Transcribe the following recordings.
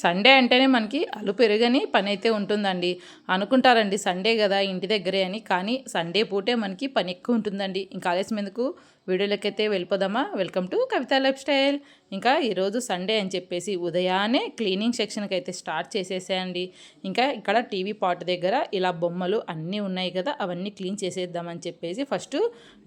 Sunday అంటేనే మనకి అలు పెరుగని పని అయితే ఉంటుందండి. అనుకుంటారండి సండే కదా ఇంటి దగ్గరే అని. కానీ సండే పూటే మనకి పని ఎక్కువ ఉంటుందండి. ఇంకా ఆలస్యం ఎందుకు? వీడియోలకైతే వెళ్ళిపోదామా? Welcome to Kavitha life style ఇంకా ఈరోజు సండే అని చెప్పేసి ఉదయాన్నే క్లీనింగ్ సెక్షన్కి అయితే స్టార్ట్ చేసేసేయండి. ఇంకా ఇక్కడ టీవీ పాట్ దగ్గర ఇలా బొమ్మలు అన్నీ ఉన్నాయి కదా అవన్నీ క్లీన్ చేసేద్దామని చెప్పేసి ఫస్ట్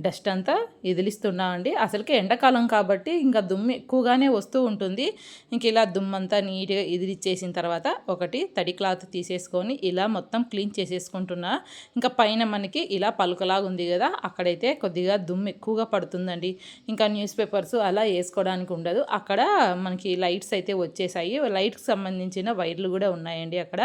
డస్ట్ అంతా ఇదిలిస్తున్నామండి. అసలుకి ఎండాకాలం కాబట్టి ఇంకా దుమ్ము ఎక్కువగానే వస్తూ ఉంటుంది. ఇంక ఇలా దుమ్మంతా నీట్గా ఇదిలిచ్చేసిన తర్వాత ఒకటి తడి క్లాత్ తీసేసుకొని ఇలా మొత్తం క్లీన్ చేసేసుకుంటున్నా. ఇంకా పైన మనకి ఇలా పలుకలాగా ఉంది కదా అక్కడైతే కొద్దిగా దుమ్ము ఎక్కువగా పడుతుందండి. ఇంకా న్యూస్ పేపర్స్ అలా వేసుకోవడానికి ఉండదు. అక్కడ మనకి లైట్స్ అయితే వచ్చేసాయి. లైట్కి సంబంధించిన వైర్లు కూడా ఉన్నాయండి అక్కడ.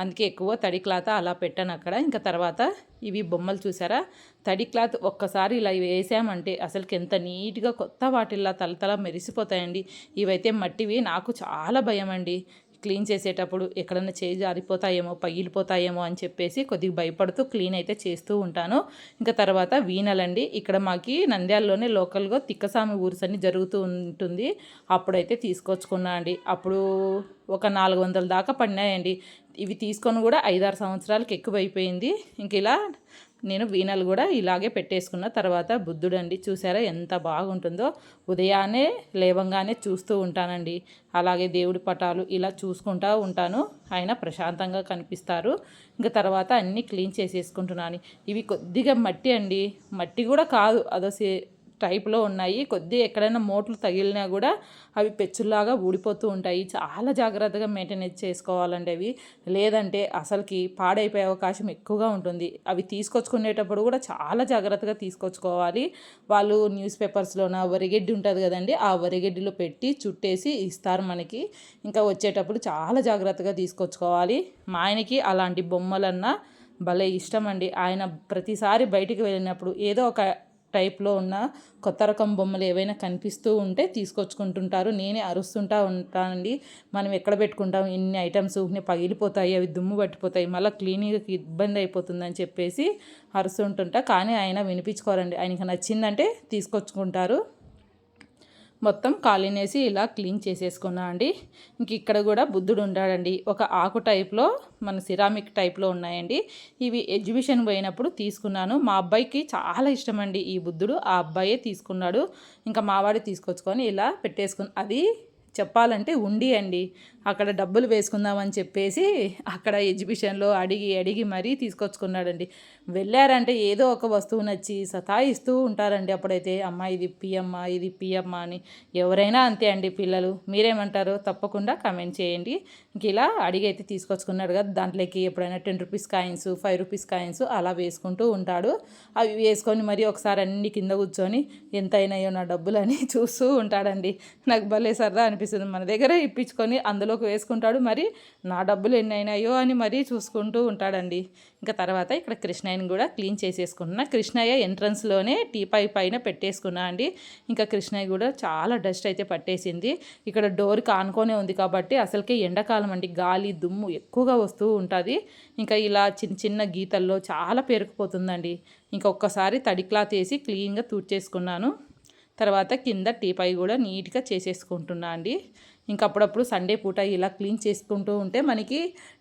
అందుకే ఎక్కువ తడి క్లాత్ అలా పెట్టాను అక్కడ. ఇంకా తర్వాత ఇవి బొమ్మలు చూసారా? తడి క్లాత్ ఒక్కసారి ఇలా వేసామంటే అసలుకి ఎంత నీట్గా కొత్త వాటిల్లా తలతల మెరిసిపోతాయండి. ఇవైతే మట్టివి. నాకు చాలా భయం అండి క్లీన్ చేసేటప్పుడు ఎక్కడన్నా చేయి జారిపోతాయేమో పగిలిపోతాయేమో అని చెప్పేసి కొద్దిగా భయపడుతూ క్లీన్ అయితే చేస్తూ ఉంటాను. ఇంకా తర్వాత వీణలండి. ఇక్కడ మాకి నంద్యాలలోనే లోకల్గా తిక్కసామి ఊరుస్ అని జరుగుతూ ఉంటుంది. అప్పుడైతే తీసుకొచ్చుకున్నా అండి. అప్పుడు ఒక నాలుగు వందల దాకా పడినాయండి. ఇవి తీసుకొని కూడా ఐదారు సంవత్సరాలకి ఎక్కువైపోయింది. ఇంక ఇలా నేను వీణలు కూడా ఇలాగే పెట్టేసుకున్న తర్వాత బుద్ధుడు అండి చూసారా ఎంత బాగుంటుందో? ఉదయాన్నే లేవంగానే చూస్తూ ఉంటానండి. అలాగే దేవుడి పటాలు ఇలా చూసుకుంటూ ఉంటాను. ఆయన ప్రశాంతంగా కనిపిస్తారు. ఇంకా తర్వాత అన్నీ క్లీన్ చేసేసుకుంటున్నాను. ఇవి కొద్దిగా మట్టి అండి. మట్టి కూడా కాదు. అదో టైప్లో ఉన్నాయి. కొద్దిగా ఎక్కడైనా మోట్లు తగిలినా కూడా అవి పెచ్చుల్లాగా ఊడిపోతూ ఉంటాయి. చాలా జాగ్రత్తగా మెయింటెనెన్స్ చేసుకోవాలండి అవి. లేదంటే అసలుకి పాడైపోయే అవకాశం ఎక్కువగా ఉంటుంది. అవి తీసుకొచ్చుకునేటప్పుడు కూడా చాలా జాగ్రత్తగా తీసుకొచ్చుకోవాలి. వాళ్ళు న్యూస్ పేపర్స్లోన వరిగడ్డి ఉంటుంది కదండి ఆ వరిగడ్డిలో పెట్టి చుట్టేసి ఇస్తారు మనకి. ఇంకా వచ్చేటప్పుడు చాలా జాగ్రత్తగా తీసుకొచ్చుకోవాలి. మా ఆయనకి అలాంటి బొమ్మలన్నా భలే ఇష్టం అండి. ఆయన ప్రతిసారి బయటికి వెళ్ళినప్పుడు ఏదో ఒక టైప్లో ఉన్న కొత్త రకం బొమ్మలు ఏవైనా కనిపిస్తూ ఉంటే తీసుకొచ్చుకుంటుంటారు. నేనే అరుస్తుంటా ఉంటానండి. మనం ఎక్కడ పెట్టుకుంటాం? ఇన్ని ఐటమ్స్ పగిలిపోతాయి. అవి దుమ్ము పట్టిపోతాయి. మళ్ళీ క్లీనింగ్కి ఇబ్బంది అయిపోతుందని చెప్పేసి అరుస్తుంటుంటా. కానీ ఆయన వినిపించుకోరండి. ఆయనకి నచ్చిందంటే తీసుకొచ్చుకుంటారు. మొత్తం కాలినేసి ఇలా క్లీన్ చేసేసుకున్నా అండి. ఇంక ఇక్కడ కూడా బుద్ధుడు ఉన్నాడండి ఒక ఆకు టైప్లో మన సిరామిక్ టైప్లో ఉన్నాయండి. ఇవి ఎగ్జిబిషన్ పోయినప్పుడు తీసుకున్నాను. మా అబ్బాయికి చాలా ఇష్టం అండి ఈ బుద్ధుడు. ఆ అబ్బాయే తీసుకున్నాడు. ఇంకా మావాడి తీసుకొచ్చుకొని ఇలా పెట్టేసుకుని అది చెప్పాలంటే ఉండి అండి. అక్కడ డబ్బులు వేసుకుందామని చెప్పేసి అక్కడ ఎగ్జిబిషన్లో అడిగి అడిగి మరీ తీసుకొచ్చుకున్నాడండి. వెళ్ళారంటే ఏదో ఒక వస్తువు నచ్చి సతాయిస్తూ ఉంటారండి అప్పుడైతే అమ్మ ఇది పియమ్మ ఇది పియమ్మ అని. ఎవరైనా అంతే అండి పిల్లలు. మీరేమంటారో తప్పకుండా కమెంట్ చేయండి. ఇంక ఇలా అడిగి అయితే తీసుకొచ్చుకున్నాడు కదా దాంట్లోకి ఎప్పుడైనా ten rupees coins five rupees coins అలా వేసుకుంటూ ఉంటాడు. అవి వేసుకొని మరీ ఒకసారి అన్ని కింద కూర్చొని ఎంత అయినాయో నా డబ్బులు అని చూస్తూ ఉంటాడండి. నాకు భలే సరదా అనిపిస్తుంది. మన దగ్గర ఇప్పించుకొని అందులో అందులోకి వేసుకుంటాడు. మరి నా డబ్బులు ఎన్ని అయినాయో అని మరీ చూసుకుంటూ ఉంటాడండి. ఇంకా తర్వాత ఇక్కడ కృష్ణయ్యని కూడా క్లీన్ చేసేసుకుంటున్నా. కృష్ణయ్య ఎంట్రన్స్లోనే టీపై పైన పెట్టేసుకున్నా అండి. ఇంకా కృష్ణయ్య కూడా చాలా డస్ట్ అయితే పట్టేసింది. ఇక్కడ డోర్కి ఆనుకొనే ఉంది కాబట్టి అసలుకే ఎండాకాలం అండి. గాలి దుమ్ము ఎక్కువగా వస్తూ ఉంటుంది. ఇంకా ఇలా చిన్న చిన్న గీతల్లో చాలా పేరుకుపోతుందండి. ఇంకా ఒక్కసారి తడి క్లాత్ వేసి క్లీన్గా తూడ్చేసుకున్నాను. తర్వాత కింద టీపై కూడా నీట్గా చేసేసుకుంటున్నా అండి. ఇంకా అప్పుడప్పుడు సండే పూట ఇలా క్లీన్ చేసుకుంటూ ఉంటే మనకి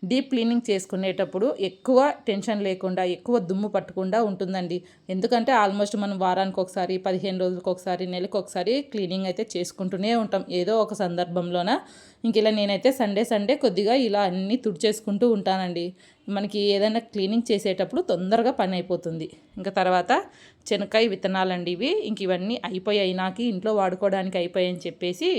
డీప్ క్లీనింగ్ చేసుకునేటప్పుడు ఎక్కువ టెన్షన్ లేకుండా ఎక్కువ దుమ్ము పట్టకుండా ఉంటుందండి. ఎందుకంటే ఆల్మోస్ట్ మనం వారానికి ఒకసారి పదిహేను రోజులకు ఒకసారి నెలకు ఒకసారి క్లీనింగ్ అయితే చేసుకుంటూనే ఉంటాం. ఏదో ఒక సందర్భంలోన ఇంక ఇలా నేనైతే సండే సండే కొద్దిగా ఇలా అన్నీ తుడిచేసుకుంటూ ఉంటానండి. మనకి ఏదైనా క్లీనింగ్ చేసేటప్పుడు తొందరగా పని అయిపోతుంది. ఇంకా తర్వాత చెనక్కాయ విత్తనాలండి ఇవి. ఇంక ఇవన్నీ అయిపోయాయి. నాకు ఇంట్లో వాడుకోవడానికి అయిపోయాయని చెప్పేసి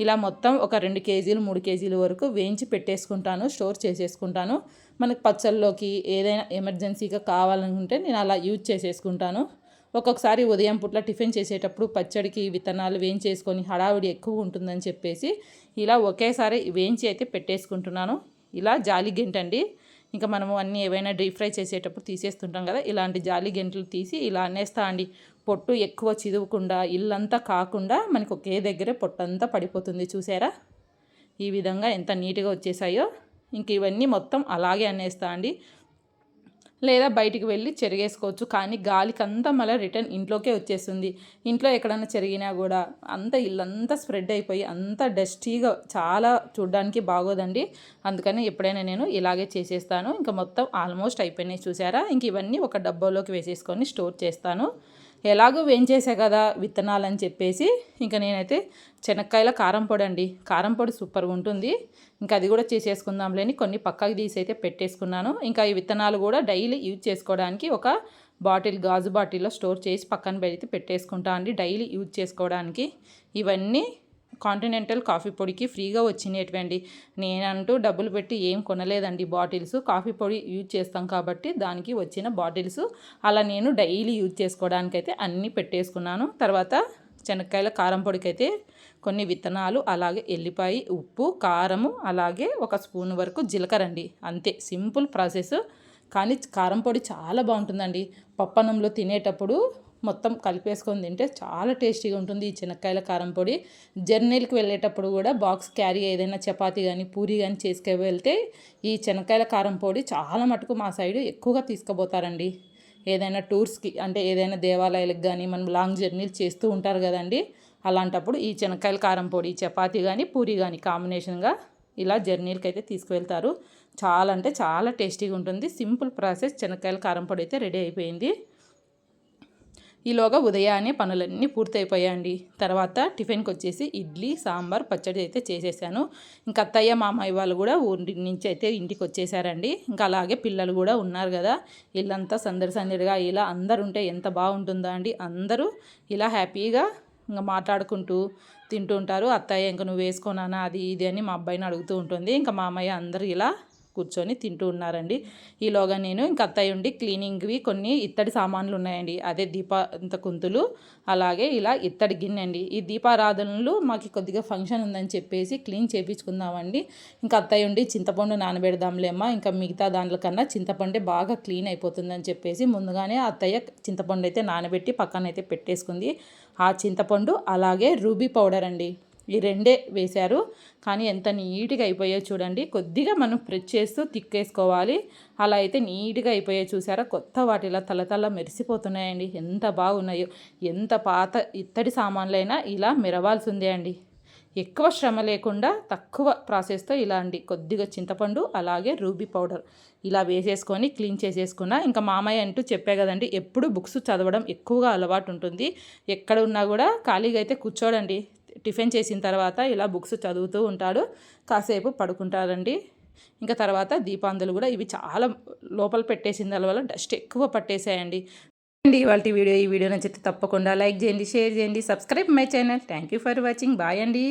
ఇలా మొత్తం ఒక రెండు కేజీలు మూడు కేజీల వరకు వేయించి పెట్టేసుకుంటాను స్టోర్ చేసేసుకుంటాను. మనకు పచ్చళ్ళలోకి ఏదైనా ఎమర్జెన్సీగా కావాలనుకుంటే నేను అలా యూజ్ చేసేసుకుంటాను. ఒక్కొక్కసారి ఉదయం పుట్ల టిఫిన్ చేసేటప్పుడు పచ్చడికి విత్తనాలు వేయించేసుకొని హడావిడి ఎక్కువ ఉంటుందని చెప్పేసి ఇలా ఒకేసారి వేయించి అయితే పెట్టేసుకుంటున్నాను. ఇలా జాలి గెంటండి. ఇంకా మనము అన్నీ ఏవైనా డీప్ ఫ్రై చేసేటప్పుడు తీసేస్తుంటాం కదా ఇలాంటి జాలి గెంటలు తీసి ఇలా అనేస్తా అండి. పొట్టు ఎక్కువ చిదువకుండా ఇల్లంతా కాకుండా మనకు ఒకే దగ్గరే పొట్టంతా పడిపోతుంది చూసారా? ఈ విధంగా ఎంత నీట్గా వచ్చేసాయో. ఇంక ఇవన్నీ మొత్తం అలాగే అనేస్తా అండి. లేదా బయటికి వెళ్ళి చెరిగేసుకోవచ్చు. కానీ గాలికి అంతా మళ్ళీ రిటర్న్ ఇంట్లోకే వచ్చేస్తుంది. ఇంట్లో ఎక్కడైనా చెరిగినా కూడా అంత ఇల్లంతా స్ప్రెడ్ అయిపోయి అంత డస్టీగా చాలా చూడడానికి బాగోదండి. అందుకని ఎప్పుడైనా నేను ఇలాగే చేసేస్తాను. ఇంకా మొత్తం ఆల్మోస్ట్ అయిపోయినాయి చూసారా? ఇంక ఇవన్నీ ఒక డబ్బాలోకి వేసేసుకొని స్టోర్ చేస్తాను. ఎలాగో వేయించేసా కదా విత్తనాలు అని చెప్పేసి ఇంకా నేనైతే చెనక్కాయల కారం పొడి అండి కారం పొడి సూపర్గా ఉంటుంది. ఇంకా అది కూడా చేసేసుకుందాంలేని కొన్ని పక్కకి తీసి అయితే పెట్టేసుకున్నాను. ఇంకా ఈ విత్తనాలు కూడా డైలీ యూజ్ చేసుకోవడానికి ఒక బాటిల్ గాజు బాటిల్లో స్టోర్ చేసి పక్కన పెడితే పెట్టేసుకుంటా అండి. డైలీ యూజ్ చేసుకోవడానికి ఇవన్నీ కాంటినెంటల్ కాఫీ పొడికి ఫ్రీగా వచ్చినటువంటి నేనంటూ డబ్బులు పెట్టి ఏం కొనలేదండి బాటిల్స్. కాఫీ పొడి యూజ్ చేస్తాం కాబట్టి దానికి వచ్చిన బాటిల్స్. అలా నేను డైలీ యూజ్ చేసుకోవడానికైతే అన్నీ పెట్టేసుకున్నాను. తర్వాత శనక్కాయల కారం పొడికైతే కొన్ని విత్తనాలు అలాగే ఎల్లిపాయ ఉప్పు కారము అలాగే ఒక స్పూన్ వరకు జీలకర్ర అండి అంతే సింపుల్ ప్రాసెస్. కానీ కారం పొడి చాలా బాగుంటుందండి. పప్పనంలో తినేటప్పుడు మొత్తం కలిపేసుకొని తింటే చాలా టేస్టీగా ఉంటుంది ఈ చెనక్కాయల కారం పొడి. జర్నీలకు వెళ్ళేటప్పుడు కూడా బాక్స్ క్యారీ ఏదైనా చపాతీ కానీ పూరి కానీ చేసుకు వెళ్తే ఈ చెనక్కాయల కారం పొడి చాలా మటుకు మా సైడ్ ఎక్కువగా తీసుకుపోతారండి. ఏదైనా టూర్స్కి అంటే ఏదైనా దేవాలయాలకు కానీ మనం లాంగ్ జర్నీలు చేస్తూ ఉంటారు కదండి. అలాంటప్పుడు ఈ చెనక్కాయల కారం పొడి చపాతీ కానీ పూరి కానీ కాంబినేషన్గా ఇలా జర్నీలకి అయితే తీసుకువెళ్తారు. చాలా అంటే చాలా టేస్టీగా ఉంటుంది. సింపుల్ ప్రాసెస్ చెనక్కాయల కారం పొడి అయితే రెడీ అయిపోయింది. ఈలోగా ఉదయాన్నే పనులన్నీ పూర్తయిపోయాయండి. తర్వాత టిఫిన్కి వచ్చేసి ఇడ్లీ సాంబార్ పచ్చడి అయితే చేసేసాను. ఇంకా అత్తయ్య మామయ్య వాళ్ళు కూడా ఊరి నుంచి అయితే ఇంటికి వచ్చేసారండి ఇంకా అలాగే పిల్లలు కూడా ఉన్నారు కదా. వీళ్ళంతా సందడి సందడిగా ఇలా అందరు ఉంటే ఎంత బాగుంటుందో అండి. అందరూ ఇలా హ్యాపీగా ఇంకా మాట్లాడుకుంటూ తింటూ ఉంటారు. అత్తయ్య ఇంకా నువ్వు వేసుకున్నానా అది ఇది అని మా అబ్బాయిని అడుగుతూ ఉంటుంది. ఇంకా మామయ్య అందరూ ఇలా కూర్చొని తింటూ ఉన్నారండి. ఈలోగా నేను ఇంక అత్తయ్య ఉండి క్లీనింగ్వి కొన్ని ఇత్తడి సామాన్లు ఉన్నాయండి. అదే దీపాంత కుంతులు అలాగే ఇలా ఇత్తడి గిన్నె అండి ఈ దీపారాధనలు మాకు కొద్దిగా ఫంక్షన్ ఉందని చెప్పేసి క్లీన్ చేయించుకుందామండి ఇంకా అత్తయ్య ఉండి చింతపండు నానబెడదాంలేమ్మా ఇంకా మిగతా దాంట్లో కన్నా చింతపండే బాగా క్లీన్ అయిపోతుందని చెప్పేసి ముందుగానే అత్తయ్య చింతపండు అయితే నానబెట్టి పక్కన అయితే పెట్టేసుకుంది. ఆ చింతపండు అలాగే రూబీ పౌడర్ అండి ఈ రెండే వేశారు. కానీ ఎంత నీట్గా అయిపోయాయో చూడండి. కొద్దిగా మనం ప్రెస్ చేస్తూ తిక్కేసుకోవాలి. అలా అయితే నీట్గా అయిపోయాయో చూసారా? కొత్త వాటిలా తలతల మెరిసిపోతున్నాయండి. ఎంత బాగున్నాయో. ఎంత పాత ఇత్తడి సామాన్లైనా ఇలా మెరవాల్సిందే అండి. ఎక్కువ శ్రమ లేకుండా తక్కువ ప్రాసెస్తో ఇలా అండి. కొద్దిగా చింతపండు అలాగే రూబీ పౌడర్ ఇలా వేసేసుకొని క్లీన్ చేసేసుకున్న. ఇంకా మామయ్య అంటూ చెప్పే కదండి ఎప్పుడు బుక్స్ చదవడం ఎక్కువగా అలవాటు ఉంటుంది. ఎక్కడ ఉన్నా కూడా ఖాళీగా అయితే కూర్చోడండి. టిఫిన్ చేసిన తర్వాత ఇలా బుక్స్ చదువుతూ ఉంటాడు. కాసేపు పడుకుంటారండి ఇంకా తర్వాత దీపాందులు కూడా ఇవి చాలా లోపల పెట్టేసిన వల్ల డస్ట్ ఎక్కువ పట్టేసాయండి అండి ఇవాళ వీడియో ఈ వీడియో నచ్చితే తప్పకుండా లైక్ చేయండి షేర్ చేయండి subscribe my channel. Thank you for watching. Bye అండి.